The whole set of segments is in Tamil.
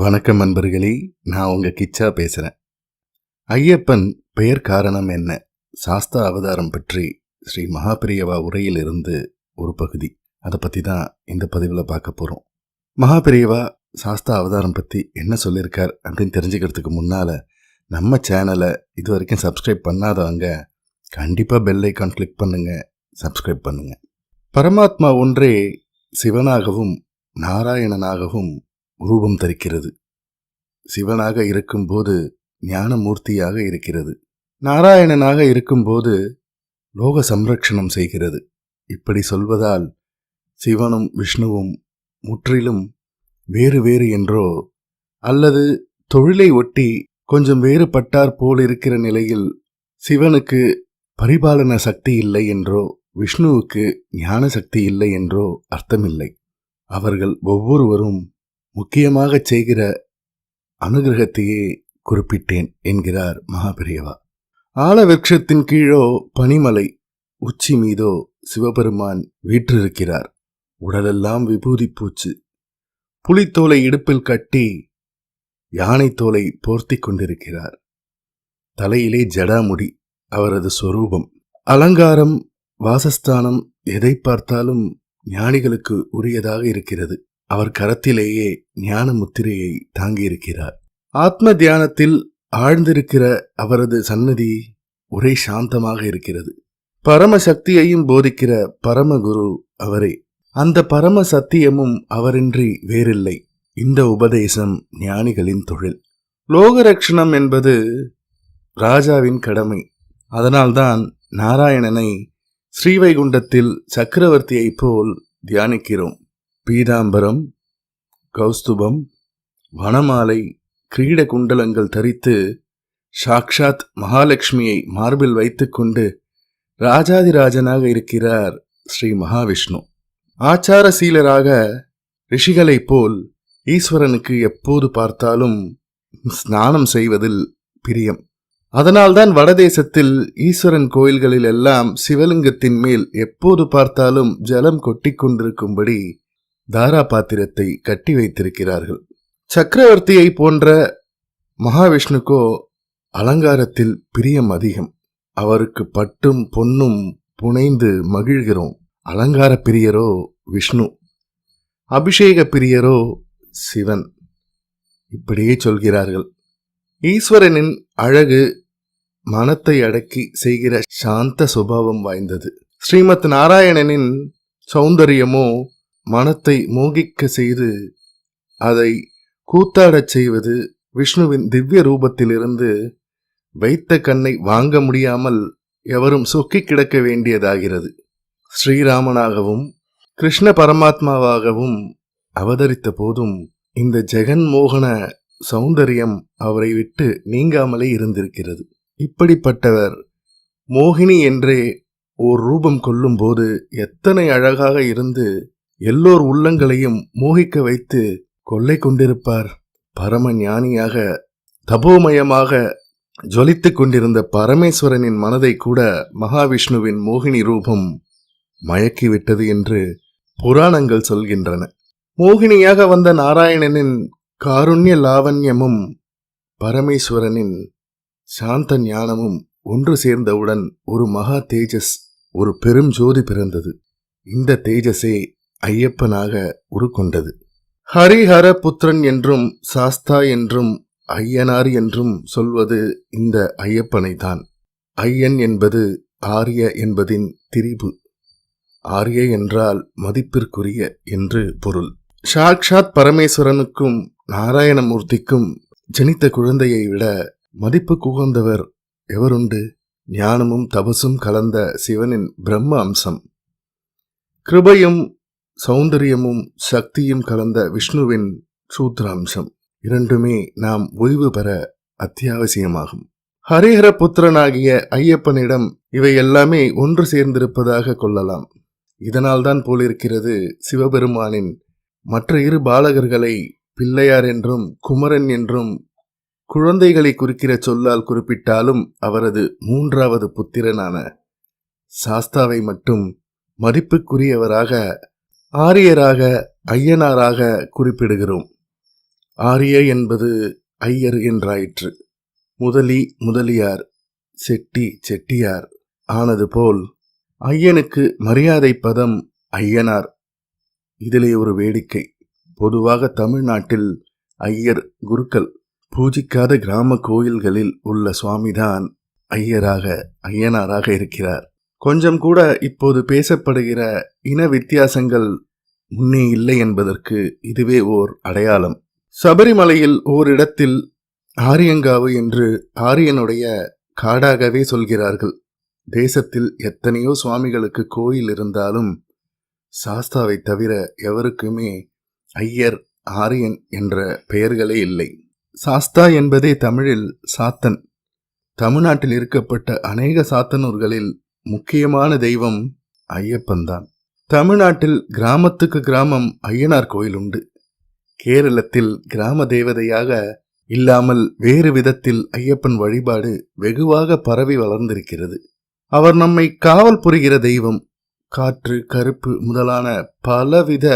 வணக்கம் நண்பர்களே நான் உங்கள் கிச்சா பேசுகிறேன் ஐயப்பன் பெயர் காரணம் என்ன? சாஸ்தா அவதாரம் பற்றி ஸ்ரீ மகாபிரியவா உரையிலிருந்து ஒரு பகுதி. அதை பற்றி தான் இந்த பதிவில் பார்க்க போகிறோம் மகாபிரியவா சாஸ்தா அவதாரம் பற்றி என்ன சொல்லியிருக்கார் அப்படின்னு தெரிஞ்சுக்கிறதுக்கு முன்னால் நம்ம சேனலை இது வரைக்கும் சப்ஸ்கிரைப் பண்ணாதவங்க கண்டிப்பாக பெல் ஐக்கான் கிளிக் பண்ணுங்கள் சப்ஸ்கிரைப் பண்ணுங்க. பரமாத்மா ஒன்றே சிவனாகவும் நாராயணனாகவும் ரூபம் தரிக்கிறது. சிவனாக இருக்கும்போது ஞானமூர்த்தியாக இருக்கிறது. நாராயணனாக இருக்கும்போது லோக சம்ரக்ஷணம் செய்கிறது. இப்படி சொல்வதால் சிவனும் விஷ்ணுவும் முற்றிலும் வேறு வேறு என்றோ அல்லது தொழிலை ஒட்டி கொஞ்சம் வேறுபட்டார் போல் இருக்கிற நிலையில் சிவனுக்கு பரிபாலன சக்தி இல்லை என்றோ விஷ்ணுவுக்கு ஞான சக்தி இல்லை என்றோ அர்த்தமில்லை. அவர்கள் ஒவ்வொருவரும் முக்கியமாக செய்கிற அனுகிரகத்தையே குறிப்பிட்டேன் என்கிறார் மகாபிரியவா. ஆலவிருஷத்தின் கீழோ பனிமலை உச்சி மீதோ சிவபெருமான் வீற்றிருக்கிறார். உடலெல்லாம் விபூதி பூச்சு. புலித்தோலை இடுப்பில் கட்டி யானை தோலை போர்த்தி கொண்டிருக்கிறார். தலையிலே ஜடாமுடி அவரது சொரூபம். அலங்காரம் வாசஸ்தானம் எதை பார்த்தாலும் ஞானிகளுக்கு உரியதாக இருக்கிறது. அவர் கரத்திலேயே ஞான முத்திரையை தாங்கியிருக்கிறார். ஆத்ம தியானத்தில் ஆழ்ந்திருக்கிற அவரது சன்னதி ஒரே சாந்தமாக இருக்கிறது. பரம சக்தியையும் போதிக்கிற பரமகுரு அவரே. அந்த பரம சத்தியமும் அவரின்றி வேறில்லை. இந்த உபதேசம் ஞானிகளின் தொழில். லோகரக்ஷணம் என்பது ராஜாவின் கடமை. அதனால்தான் நாராயணனை ஸ்ரீவைகுண்டத்தில் சக்கரவர்த்தியைப் போல் தியானிக்கிறோம். பீதாம்பரம் கௌஸ்துபம் வனமாலை கிரீட குண்டலங்கள் தரித்து சாக்ஷாத் மகாலட்சுமியை மார்பில் வைத்துக்கொண்டு ராஜாதிராஜனாக இருக்கிறார் ஸ்ரீ மகாவிஷ்ணு. ஆச்சாரசீலராக ரிஷிகளைப் போல் ஈஸ்வரனுக்கு எப்போது பார்த்தாலும் ஸ்நானம் செய்வதில் பிரியம். அதனால்தான் வடதேசத்தில் ஈஸ்வரன் கோயில்களில் எல்லாம் சிவலிங்கத்தின் மேல் எப்போது பார்த்தாலும் ஜலம் கொட்டிக்கொண்டிருக்கும்படி தாரா பாத்திரத்தை கட்டி வைத்திருக்கிறார்கள். சக்கரவர்த்தியை போன்ற மகாவிஷ்ணுக்கோ அலங்காரத்தில் பிரியம் அதிகம். அவருக்கு பட்டும் பொன்னும் புனைந்து மகிழ்கிறோம். அலங்கார பிரியரோ விஷ்ணு. அபிஷேக பிரியரோ சிவன். இப்படியே சொல்கிறார்கள். ஈஸ்வரனின் அழகு மனத்தை அடக்கி செய்கிற சாந்த சுபாவம் வாய்ந்தது. ஸ்ரீமத் நாராயணனின் சௌந்தரியமோ மனத்தை மோகிக்க செய்து அதை கூத்தாடச் செய்வது விஷ்ணுவின் திவ்ய ரூபத்திலிருந்து வைத்த கண்ணை வாங்க முடியாமல் எவரும் சொக்கி கிடக்க வேண்டியதாகிறது. ஸ்ரீராமனாகவும் கிருஷ்ண பரமாத்மாவாகவும் அவதரித்த போதும் இந்த ஜெகன்மோகன சௌந்தரியம் அவரை விட்டு நீங்காமலே இருந்திருக்கிறது. இப்படிப்பட்டவர் மோகினி என்றே ஓர் ரூபம் கொள்ளும்போது எத்தனை அழகாக இருந்து எல்லோர் உள்ளங்களையும் மோகிக்க வைத்து கொள்ளை கொண்டிருப்பார். பரம ஞானியாக தபோமயமாக ஜொலித்துக் கொண்டிருந்த பரமேஸ்வரனின் மனதை கூட மகாவிஷ்ணுவின் மோகினி ரூபம் மயக்கிவிட்டது என்று புராணங்கள் சொல்கின்றன. மோகினியாக வந்த நாராயணனின் காருண்ய லாவண்யமும் பரமேஸ்வரனின் சாந்த ஞானமும் ஒன்று சேர்ந்தவுடன் ஒரு மகா தேஜஸ் ஒரு பெரும் ஜோதி பிறந்தது. இந்த தேஜஸே ஐயப்பனாக உருக்கொண்டது. ஹரிஹர புத்திரன் என்றும் சாஸ்தா என்றும் ஐயனார் என்றும் சொல்வது இந்த ஐயப்பனை தான் ஐயன் என்பது ஆரிய என்பதின் திரிபு. ஆரிய என்றால் மதிப்பிற்குரிய என்று பொருள். சாக்ஷாத் பரமேஸ்வரனுக்கும் நாராயணமூர்த்திக்கும் ஜனித்த குழந்தையை விட மதிப்பு குகந்தவர் எவருண்டு? ஞானமும் தபசும் கலந்த சிவனின் பிரம்ம அம்சம். கிருபையும் சௌந்தரியமும் சக்தியும் கலந்த விஷ்ணுவின் சூத்ராம்சம். இரண்டுமே நாம் ஓய்வு பெற அத்தியாவசியமாகும். ஹரிஹர புத்திரனாகிய ஐயப்பனிடம் இவை எல்லாமே ஒன்று சேர்ந்திருப்பதாக கொள்ளலாம். இதனால்தான் போலிருக்கிறது சிவபெருமானின் மற்ற இரு பாலகர்களை பிள்ளையார் என்றும் குமரன் என்றும் குழந்தைகளை குறிக்கிற சொல்லால் குறிப்பிட்டாலும் அவரது மூன்றாவது புத்திரனான சாஸ்தாவை மட்டும் மதிப்புக்குரியவராக ஆரியராக ஐயனாராக குறிப்பிடுகிறோம். ஆரிய என்பது ஐயர் என்றாயிற்று. முதலி முதலியார் செட்டி செட்டியார் ஆனது போல் ஐயனுக்கு மரியாதை பதம் ஐயனார். இதிலே ஒரு வேடிக்கை. பொதுவாக தமிழ்நாட்டில் ஐயர் குருக்கள் பூஜிக்காத கிராம கோயில்களில் உள்ள சுவாமிதான் ஐயராக ஐயனாராக இருக்கிறார். கொஞ்சம் கூட இப்போது பேசப்படுகிற இன வித்தியாசங்கள் முன்னே இல்லை என்பதற்கு இதுவே ஓர் அடையாளம். சபரிமலையில் ஓரிடத்தில் ஆரியங்காவு என்று ஆரியனுடைய காடாகவே சொல்கிறார்கள். தேசத்தில் எத்தனையோ சுவாமிகளுக்கு கோயில் இருந்தாலும் சாஸ்தாவை தவிர எவருக்குமே ஐயர் ஆரியன் என்ற பெயர்களே இல்லை. சாஸ்தா என்பதே தமிழில் சாத்தன். தமிழ்நாட்டில் இருக்கப்பட்ட அநேக சாத்தனூர்களில் முக்கியமான தெய்வம் ஐயப்பன்தான். தமிழ்நாட்டில் கிராமத்துக்கு கிராமம் ஐயனார் கோயில் உண்டு. கேரளத்தில் கிராம தேவதையாக இல்லாமல் வேறு விதத்தில் ஐயப்பன் வழிபாடு வெகுவாக பரவி வளர்ந்திருக்கிறது. அவர் நம்மை காவல் புரிகிற தெய்வம். காற்று கருப்பு முதலான பலவித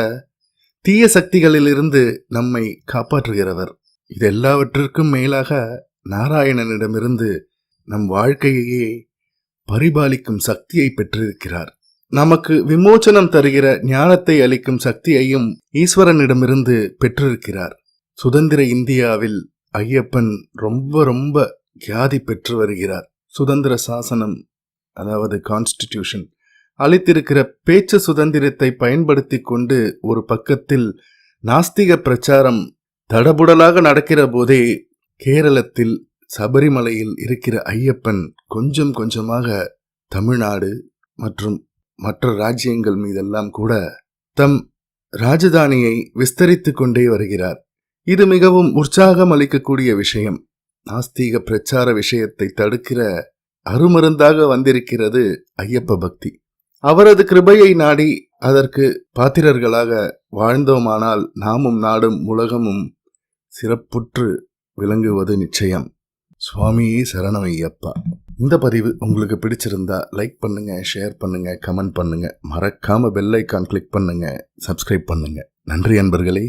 தீய சக்திகளிலிருந்து நம்மை காப்பாற்றுகிறவர். இதெல்லாவற்றிற்கும் மேலாக நாராயணனிடமிருந்து நம் வாழ்க்கையையே பரிபாலிக்கும் சக்தியை பெற்றிருக்கிறார். நமக்கு விமோச்சனம் தருகிற ஞானத்தை அளிக்கும் சக்தியையும் ஈஸ்வரனிடமிருந்து பெற்றிருக்கிறார். சுதந்திர இந்தியாவில் ஐயப்பன் ரொம்ப ரொம்ப கியாதி பெற்று வருகிறார். சுதந்திர சாசனம் அதாவது கான்ஸ்டிடியூஷன் அளித்திருக்கிற பேச்சு சுதந்திரத்தை பயன்படுத்தி கொண்டு ஒரு பக்கத்தில் நாஸ்திக பிரச்சாரம் தடபுடலாக நடக்கிற போதே கேரளத்தில் சபரிமலையில் இருக்கிற ஐயப்பன் கொஞ்சம் கொஞ்சமாக தமிழ்நாடு மற்றும் மற்ற ராஜ்யங்கள் மீதெல்லாம் கூட தம் ராஜதானியை விஸ்தரித்து கொண்டே வருகிறார். இது மிகவும் உற்சாகம் அளிக்கக்கூடிய விஷயம். நாஸ்தீக பிரச்சார விஷயத்தை தடுக்கிற அருமருந்தாக வந்திருக்கிறது ஐயப்ப பக்தி. அவரது கிருபையை நாடி அதற்கு பாத்திரர்களாக வாழ்ந்தோமானால் நாமும் நாடும் உலகமும் சிறப்புற்று விளங்குவது நிச்சயம். சுவாமியே சரணம் ஐயப்பா இந்த பதிவு உங்களுக்கு பிடிச்சிருந்தா லைக் பண்ணுங்க ஷேர் பண்ணுங்க கமெண்ட் பண்ணுங்க. மறக்காம பெல் ஐக்கான் கிளிக் பண்ணுங்க சப்ஸ்கிரைப் பண்ணுங்க. நன்றி அன்பர்களே.